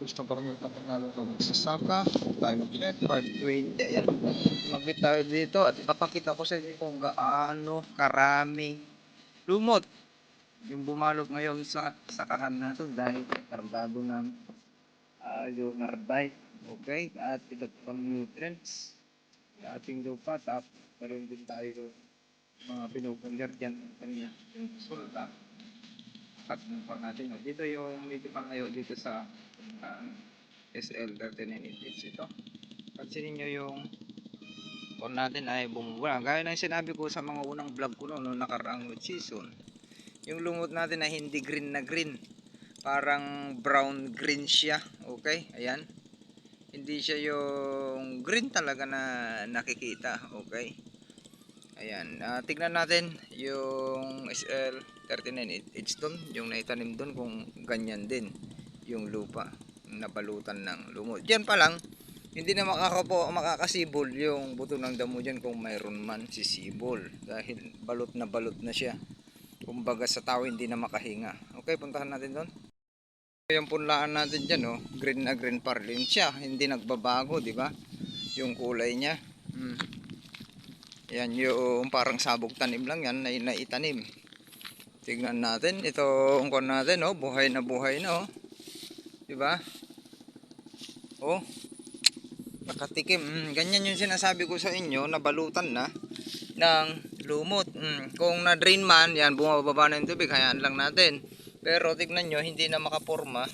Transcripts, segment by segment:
gusto pa rin tayo sa Saka, tayo ulit, part 20, ayan. Magbit tayo dito at papakita ko sa inyo kung gaano karaming lumot yung bumalot ngayon sa sakahan natin dahil kargado ng uh, yung arbite. Okay? At ito pang nutrients sa ating lupa. Tapos meron din tayo mga pinupunder dyan kanina yung sulta cut ng pa natin. Dito yung medyo pangayo dito sa uh, SL 3988 ito. Pansinin nyo yung kon natin ay bumubula. Gaya ng sinabi ko sa mga unang vlog ko noon, noong nakaraang season. Yung lumot natin ay hindi green na green. Parang brown green siya. Okay? Ayan. Hindi siya yung green talaga na nakikita. Okay? Ayan, ah, tignan natin yung SL 39H doon, yung naitanim doon kung ganyan din yung lupa nabalutan ng lumot. Diyan pa lang, hindi na makakapo, makakasibol yung buto ng damo dyan kung mayroon man sisibol dahil balot na balot na siya. Kumbaga sa tao hindi na makahinga. Okay, puntahan natin doon. Yung punlaan natin dyan, oh, green na green pa rin siya. Hindi nagbabago, di ba? Yung kulay niya. Hmm. Yan yung parang sabog tanim lang yan na naitanim. Tignan natin. Ito ang kon natin, oh. Buhay na buhay na, oh. Diba? Oh. Nakatikim. Mm, ganyan yung sinasabi ko sa inyo. Nabalutan na ng lumot. Mm, kung na-drain man, yan, bumababa na yung tubig. Hayaan lang natin. Pero tignan nyo, hindi na makaporma.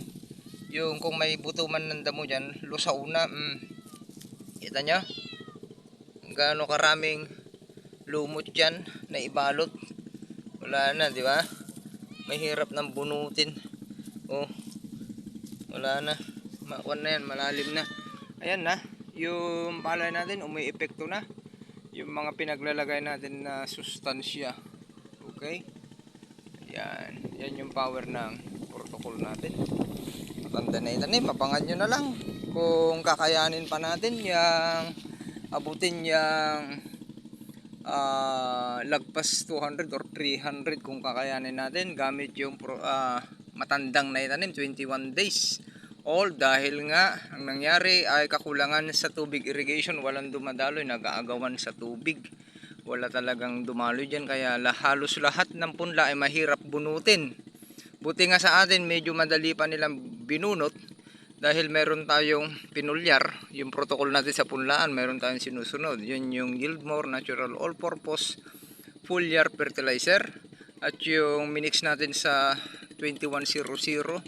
Yung kung may buto man ng damo dyan, lusaw na. Mm. Kita nyo? Gaano karaming lumot dyan na ibalot wala na di ba? Mahirap nang bunutin. Oh wala na. Makuan na yan malalim na. Ayan na yung palay natin umi epekto na. Yung mga pinaglalagay natin na sustansya. Okay? Yan yan yung power ng protocol natin. Matanda na itanim mapangan nyo na lang. Kung kakayanin pa natin yung abutin yung uh, lagpas 200 or 300 kung kakayanin natin gamit yung pro, uh, matandang na itanim 21 days all dahil nga ang nangyari ay kakulangan sa tubig irrigation walang dumadaloy nag-aagawan sa tubig. Wala talagang dumaloy dyan kaya halos lahat ng punla ay mahirap bunutin. Buti nga sa atin medyo madali pa nilang binunot dahil meron tayong pinulyar, yung protocol natin sa punlaan, meron tayong sinusunod. Yun yung Yieldmore Natural All-Purpose Foliar Fertilizer at yung minix natin sa 2100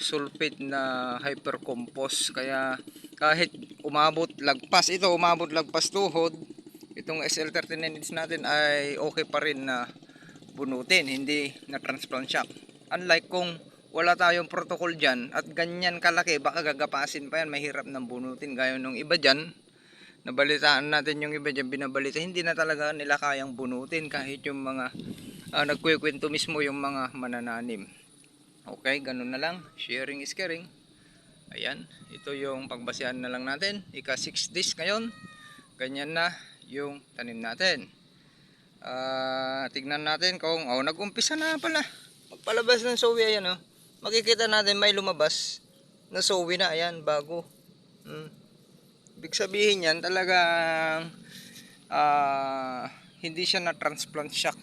sulfate na hypercompost. Kaya kahit umabot lagpas, ito umabot lagpas tuhod, itong SL39 natin ay okay pa rin na bunutin, hindi na transplant shock. Unlike kung wala tayong protocol dyan at ganyan kalaki baka gagapasin pa yan. Mahirap nang bunutin. Gaya nung iba dyan nabalitaan natin yung iba dyan binabalita hindi na talaga nila kayang bunutin kahit yung mga uh, nagkwekwento mismo yung mga manananim. Okay ganun na lang. Sharing is caring. Ayan ito yung pagbasihan na lang natin. Ika 6 days ngayon ganyan na yung tanim natin. Uh, tignan natin kung oh nagumpisa na pala. Magpalabas ng soya yan oh makikita natin may lumabas na sowi na ayan bago. Hmm. ibig sabihin yan talagang uh, hindi siya na transplant shock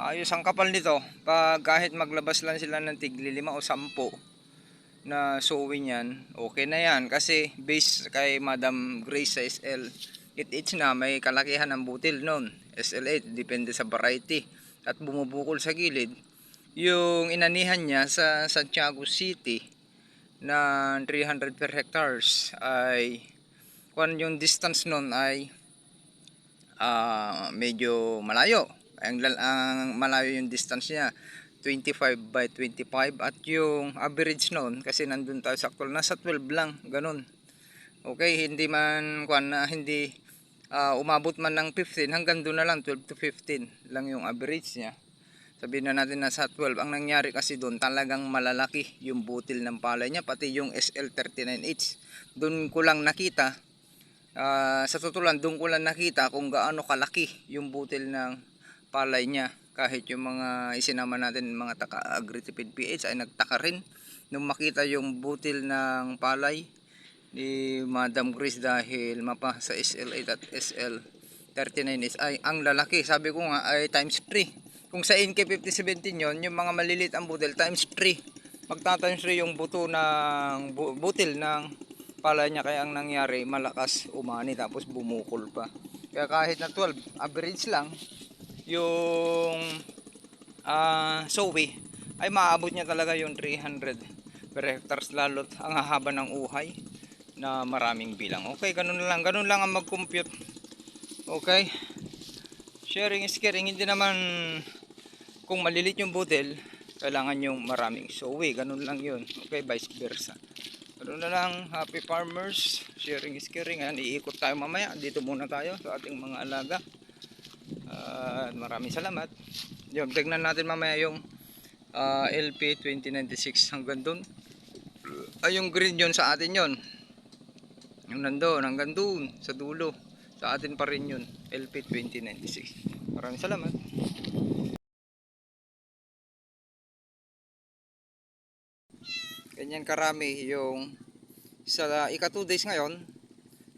ayos ang kapal nito pag kahit maglabas lang sila ng tigli lima o sampo na sowi niyan okay na yan. Kasi base kay Madam Grace sa SL 8H na may kalakihan ng butil noon SL8 depende sa variety. At bumubukol sa gilid yung inanihan niya sa Santiago City na 300 per hectares ay kung yung distance nun ay uh, medyo malayo. Ang, ang malayo yung distance niya 25 by 25 at yung average noon kasi nandun tayo sa actual nasa 12 lang ganun. Okay hindi man kwan na hindi uh, umabot man ng 15 hanggang doon na lang 12 to 15 lang yung average niya sabihin na natin na sa 12 ang nangyari kasi doon talagang malalaki yung butil ng palay niya pati yung SL39H doon ko lang nakita uh, sa tutulan doon ko lang nakita kung gaano kalaki yung butil ng palay niya. Kahit yung mga isinama natin mga taka agritipid PH ay nagtaka rin. Nung makita yung butil ng palay ni Madam Grace dahil mapa sa SL8 at SL39 is ay ang lalaki. Sabi ko nga ay times 3 kung sa NK5017 yon yung mga malilit ang butil times 3 magta-times 3 yung buto ng bu- butil ng palay niya kaya ang nangyari malakas umani tapos bumukol pa kaya kahit na 12 average lang yung ah Zoe ay maabot niya talaga yung 300 per hectares lalo't ang hahaba ng uhay na maraming bilang. Okay, ganun lang. Ganun lang ang mag-compute. Okay? Sharing is caring. Hindi naman kung malilit yung butil, kailangan yung maraming Zoe. Ganun lang yun. Okay, vice versa. Ganun na lang, happy farmers. Sharing is caring. Ayan, iikot tayo mamaya. Dito muna tayo sa ating mga alaga. At maraming salamat. Yun, tignan natin mamaya yung ah, LP 2096 hanggang dun. Ay, yung green yun sa atin yun. Yung nandun, hanggang dun, sa dulo. Sa atin pa rin yun, LP 2096. Maraming salamat. Ganyan karami yung sa ika 2 days ngayon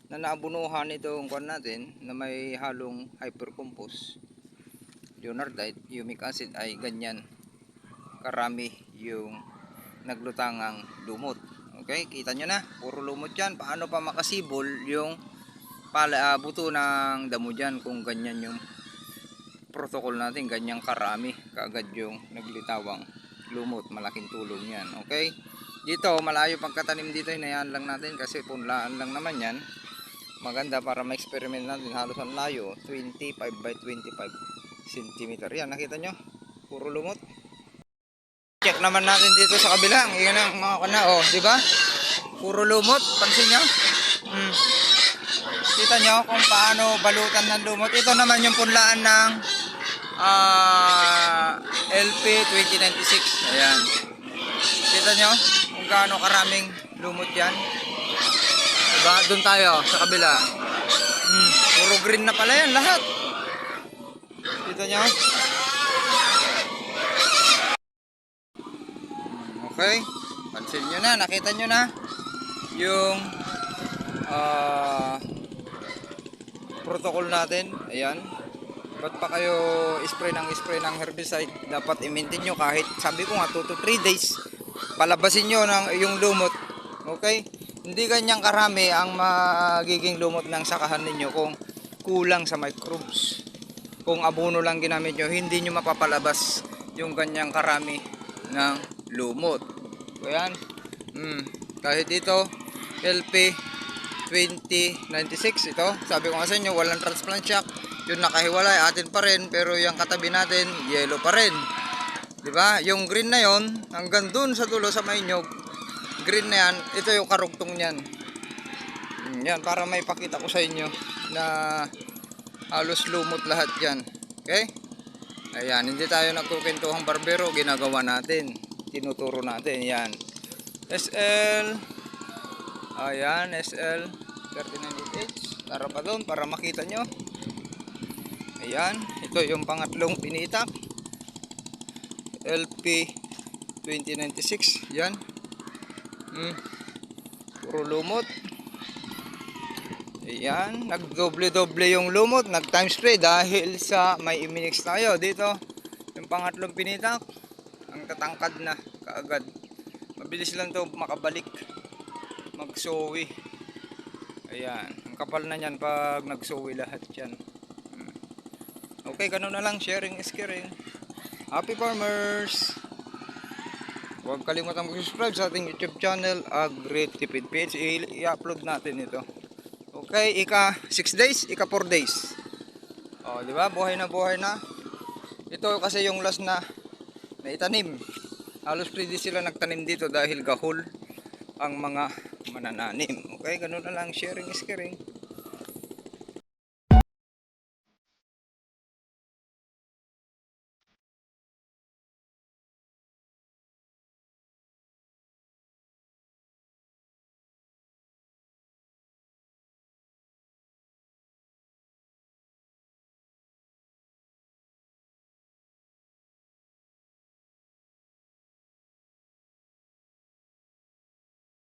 na naabunuhan itong kwan natin na may halong hypercompose leonardite, humic acid ay ganyan karami yung naglutangang lumot. Okay, kita nyo na, puro lumot yan. Paano pa makasibol yung pala, ah, buto ng damo dyan kung ganyan yung protocol natin, ganyang karami kaagad yung naglitawang lumot. Malaking tulong yan. Okay, dito malayo pagkatanim dito, hinayaan lang natin kasi punlaan lang naman yan. Maganda para ma-experiment natin halos ang layo, 25 by 25 cm. Yan, nakita nyo? Puro lumot. Check naman natin dito sa kabila. Yan ang mga kana, oh, di ba? Puro lumot, pansin nyo? Hmm. Kita nyo kung paano balutan ng lumot. Ito naman yung punlaan ng ah, LP 2096. Ayan. Kita nyo gaano karaming lumot yan. Diba? Doon tayo sa kabila. Hmm. Puro green na pala yan lahat. Kita nyo? Okay. Pansin nyo na, nakita nyo na yung ah protocol natin. Ayan. Ba't pa kayo spray ng spray ng herbicide? Dapat i-maintain nyo kahit sabi ko nga 2 to 3 days. Palabasin nyo ng, yung lumot. Okay? Hindi ganyang karami ang magiging lumot ng sakahan ninyo kung kulang sa microbes. Kung abono lang ginamit nyo, hindi nyo mapapalabas yung ganyang karami ng lumot. So yan. Mm. Kahit ito, LP 2096 ito. Sabi ko nga sa inyo, walang transplant shock. Yung nakahiwalay, atin pa rin. Pero yung katabi natin, yellow pa rin. 'Di ba? Yung green na yon hanggang dun sa dulo sa mainyog, green na yan, ito yung karugtong niyan. Mm, Yan, para may pakita ko sa inyo na halos lumot lahat yan. Okay? Ayan, hindi tayo nagkukentuhang barbero, ginagawa natin. Tinuturo natin, yan. SL, ayan, SL 39H. Tara pa doon para makita nyo. Ayan, ito yung pangatlong pinitak. LP 2096, yan. Hmm. Puro lumot. Ayan, nagdoble-doble yung lumot, nag-times spray dahil sa may iminix tayo dito. Yung pangatlong pinitak, ang tatangkad na kaagad. Mabilis lang to makabalik. Magsowi. Ayan, ang kapal na niyan pag nagsowi lahat yan. Hmm. Okay, ganun na lang. Sharing is caring. Happy farmers! Huwag kalimutan mag-subscribe sa ating YouTube channel, Agri Tipid PH. I-upload natin ito. Okay, ika 6 days, ika 4 days. Oh, di ba? Buhay na buhay na. Ito kasi yung last na naitanim. Halos pwede sila nagtanim dito dahil gahol ang mga manananim. Okay, ganun na lang. Sharing is caring.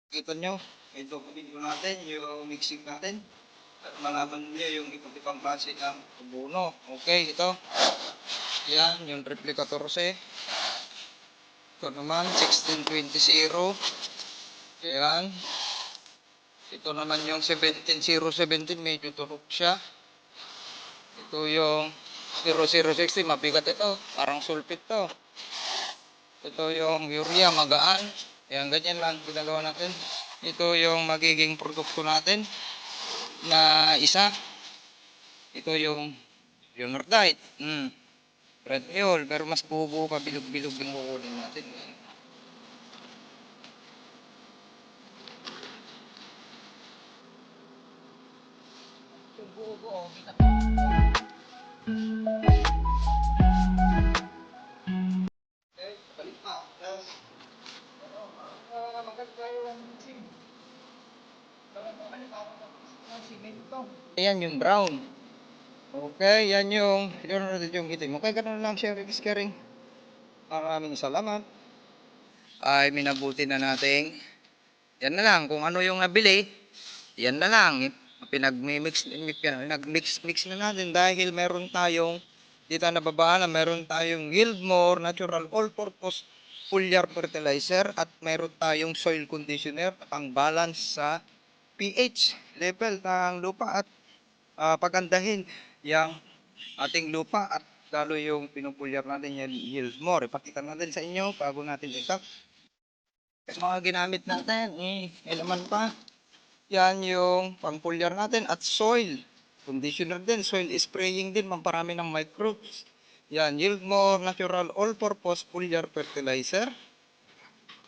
Kita nyo, ito video natin, yung mixing natin. At malaman niyo yung iba't ibang klase ng buno. Okay, ito. Yan, yung triple 14. Ito naman, 1620. Yan. Ito naman yung 17017, medyo turok siya. Ito yung 0060, mabigat ito. Parang sulfit to. Ito yung urea, magaan. Yan, ganyan lang ginagawa natin. Ito yung magiging produkto natin na isa. Ito yung yung Nordite. Mm. Red Oil, pero mas bubuo pa bilog-bilog yung kukunin natin. Yung buo-buo, kita Ayan yung brown. Okay, yan yung, yun natin yung itim. Okay, ganun lang siya, Ribis Kering. Maraming salamat. Ay, minabuti na nating. Yan na lang, kung ano yung nabili, yan na lang. Pinag-mix, nag-mix mix na natin dahil meron tayong, dito na babaan na meron tayong Guildmore Natural All-Purpose Foliar Fertilizer at meron tayong soil conditioner pang balance sa pH level ng lupa at ah, pagandahin yung ating lupa at lalo yung pinupulyar natin yung yield more. Ipakita natin sa inyo bago natin itak. Mga ginamit natin, eh, eleman pa. Yan yung pangpulyar natin at soil. Conditioner din, soil spraying din, mamparami ng microbes. Yan, yield more natural all-purpose foliar fertilizer.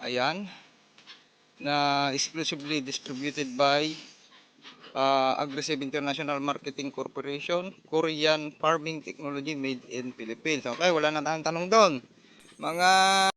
Ayan na exclusively distributed by uh, Aggressive International Marketing Corporation, Korean Farming Technology made in Philippines. Okay, wala na tayong tanong doon. Mga